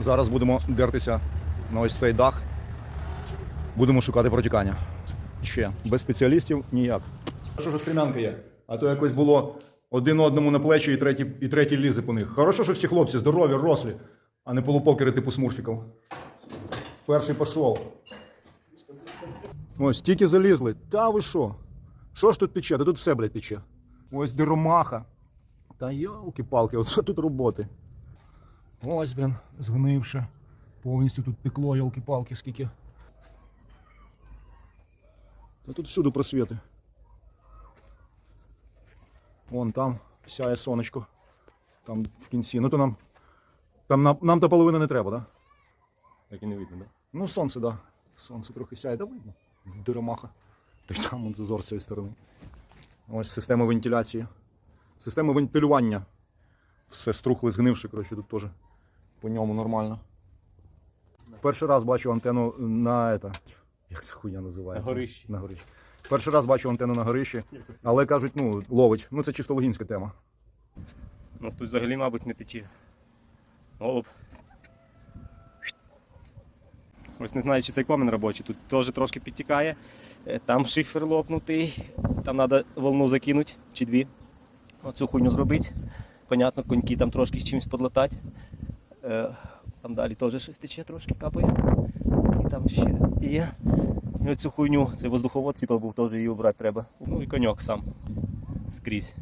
Зараз будемо дертися на ось цей дах. Будемо шукати протікання. Ще без спеціалістів ніяк. Хорошо, Що стрімянка є? А то якось було один одному на плечі і третій, і третій лізе по них. Хорошо, що всі хлопці здорові, рослі, а не полупокери типу смурфіків. Перший пішов. Ось тільки залізли. Та ви що? Що ж тут тече? Та тут все, блядь, тече. Ось деромаха. Та йолки-палки, от що тут роботи. Ось, блін, згнивше. Повністю тут пекло, йолки-палки, скільки. Та тут всюди просвіти. Вон там сяє сонечко. Там в кінці. Ну то нам. Там нам, нам та половина не треба, так? Да? Так і не видно, да? Ну, сонце, так. Да. Сонце трохи сяє, да видно. Диромаха. Та й там он зазор з цієї сторони. Ось система вентиляції. Система вентилювання. Все струхле, згнивши, коротше, тут теж по ньому нормально. Перший раз бачу антенну на это. Як це хуйня називається? На горищі. На горищі. Перший раз бачу антенну на горищі, але кажуть, ну, ловить. Ну, це чисто логінська тема. У нас тут взагалі, мабуть, не тече. Голуб. Ось не знаю, чи цей комен робочий. Тут теж трошки підтікає. Е, Там шифер лопнутий. Там треба волну закинути чи дві. Оцю хуйню зробити. Понятно, коньки там трошки з чимось подлатати. Е, Там далі теж щось тече трошки капає. І там ще є. І оцю хуйню, цей воздуховод, типу, був теж її обрати треба. Ну і коньок сам скрізь.